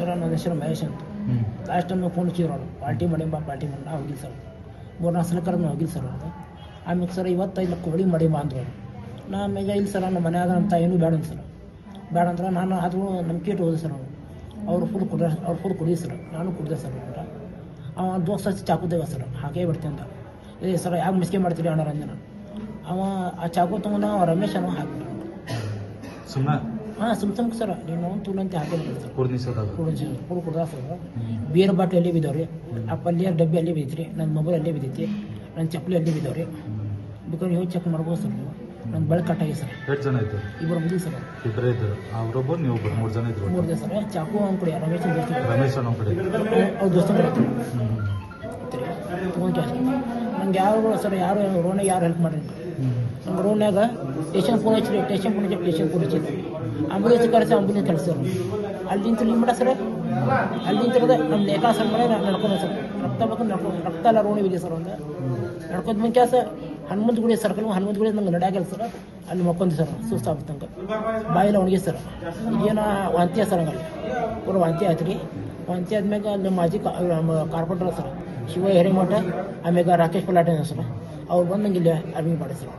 Sir ನನ್ನ ಹೆಸರು ಮಹೇಶ್ ಅಂತ. ಲಾಸ್ಟ್ ಟೈಮ್ ಫೋನ್ ಹಚ್ಚಿದ್ರು ಅವರು. ಪಾರ್ಟಿ ಮಾಡಿ ಬಾ ಪಾರ್ಟಿ ಮಾಡಿ ನಾ ಹೋಗಿಲ್ಲ ಸರ್. ಮೂರು ನಾಲ್ಕು ಸಲ ಕರೆದು ಹೋಗಿಲ್ಲ ಸರ್ ಅವ್ರು. ಆಮೇಲೆ ಸರ್ ಇವತ್ತೈದು ಲಕ್ಷ ಹೊಡಿ ಮಾಡಿ ಬಾ ಅಂದ್ರು ಅವ್ರು. ನಾ ಆಮೇಲೆ ಇಲ್ಲ ಸರ್ ನಮ್ಮ ಮನ್ಯಾಗ ಅಂತ ಏನೂ ಬೇಡ ಅಂತ ಸರ್. ಬೇಡ ಅಂದ್ರೆ ನಾನು ಅದು ನಂಬಿಕೆ ಇಟ್ಟು ಹೋದೆ ಸರ್ ಅವರು. ಅವ್ರು ಫುಲ್ ಕುಡ ಅವ್ರು ಫುಲ್ ಕುಡಿ ಸರ್. ನಾನು ಕುಡಿದೆ ಸರ್ ಅಂತ ಅವ ದೋಸ್ತ ಚಾಕುದೇವ ಸರ್. ಹಾಕೇ ಬಿಡ್ತೀನಿ ಅಂತ. ಏ ಸರ್ ಯಾಕೆ ಮಿಸ್ಕೆ ಮಾಡ್ತೀರಿ ಅಣ್ಣ ರಂಜನ ಅವ ಆ ಚಾಕು ತಗೊಂಡು ಅವ ರಮೇಶ್ ಅವ ಹಾಕ್ಬಿಟ್ಟು ಸುಮ್ಮನೆ ಹಾಂ ಸುಮ್ ಸುಮ್ಕೆ ಸರ್ ನೀನು ಸರ್. ಕುಡು ಕುಡ್ದ ಸರ್ ಬೀರ್ ಬಾಟ್ಲಿ ಎಲ್ಲಿ ಬಿದ್ದವ್ರಿ? ಆ ಪಲ್ಯ ಡಬ್ಬಿ ಅಲ್ಲಿ ಬಿದ್ದಿತ್ರಿ? ನನ್ನ ಮೊಬೈಲ್ ಅಲ್ಲೇ ಬಿದ್ದೈತಿ. ನನ್ನ ಚಪ್ಪಲಿ ಅಲ್ಲಿ ಬಿದ್ದವ್ರಿ. ಬೇಕಾದ್ರೆ ನೀವು ಚೆಕ್ ಮಾಡ್ಬೋದು ಸರ್ ನೀವು. ನನ್ನ ಬೆಳಕು ಕಟ್ಟಾಗಿ ಸರ್. ಎಷ್ಟು ಜನ ಇದ್ದರು? ಇಬ್ಬರು ಮುಗಿ ಸರ್. ಇಬ್ಬರೇ ಇದ್ದರು. ಅವರೊಬ್ಬರು ನೀವು ಒಬ್ಬರು ಮೂರು ಜನ ಇದ್ದರು ಮೂರು ಜನ ಸರ್. ಚಾಕು ಅವ್ನ ಕಡೆ ರಮೇಶ್ ದೋಸ್ತ ರಮೇಶ್ ಅನ್ನೋ ಕಡೆ. ಅವ್ರ ದೋಸ್ತ ಕಡೆ ತೊಗೊಂಡು ನಂಗೆ ಯಾರು ಸರ್, ಯಾರು ರೋನಾಗ ಯಾರು ಹೆಲ್ಪ್ ಮಾಡಿರಿ ಹ್ಞೂ ನಮ್ಮ ರೋನಾಗ ಸ್ಟೇಷನ್ ಫೋನ್ ಹಚ್ಚಿರಿ ಸ್ಟೇಷನ್ ಫೋನ್ ಹಚ್ಚಿ ಸ್ಟೇಷನ್ ಫೋನ್ ಹಚ್ಚಿರಿ ಆಂಬುಲೆನ್ಸ್ ಕರೆಸಿ ಆಂಬುಲೆನ್ಸ್ ಕಳಿಸಿದ್ರು ಅಲ್ಲಿ ನಿಂತು ನಿಮ್ಮ ಮಾಡ ಸರ್. ಅಲ್ಲಿಂದ ತಗದೆ ನಮ್ಮ ನೇತಾ ಸರ್ ನಾನು ನಡ್ಕೊಂಡು ಸರ್. ರಕ್ತ ಬೇಕು ನಡ್ಕೊಂಡು, ರಕ್ತ ಎಲ್ಲ ರೋಣಿ ಇದೆ ಸರ್ ಒಂದು ನಡ್ಕೊಂಡ್ ಮುಂಚೆ ಸರ್ ಹನುಮಂತ ಗುಡಿ ಸರ್ಕಲ್ ಹನುಮಂತ ಗುಡಿ ನಂಗೆ ನಡ್ಯಾಗಲ್ಲ ಸರ್. ಅಲ್ಲಿ ಮಕ್ಕೊಂದು ಸರ್ ಸುಸ್ತಾಗ್ತಂಗೆ ಬಾಯಿಲ್ಲ ಒಣಗಿ ಸರ್. ಈಗೇನ ವಾಂತಿ ಸರ್ ಹಂಗಲ್ಲ. ಪೂರ ವಾಂತಿ ಆಯ್ತು ರೀ ವಾಂತಿ ಆದ್ಮ್ಯಾಗ ಅಲ್ಲಿ ಮಾಜಿ ಕಾರ್ಪೊರೇಟರ್ ಸರ್ ಶಿವ ಹಿರೇಮಠ ಆಮ್ಯಾಗ ರಾಕೇಶ್ ಪಲಾಟೆ ಸರ್. ಅವ್ರು ಬಂದು ನಂಗೆ ಇಲ್ಲಿ ಅರ್ಮಿ ಮಾಡಿ ಸರ್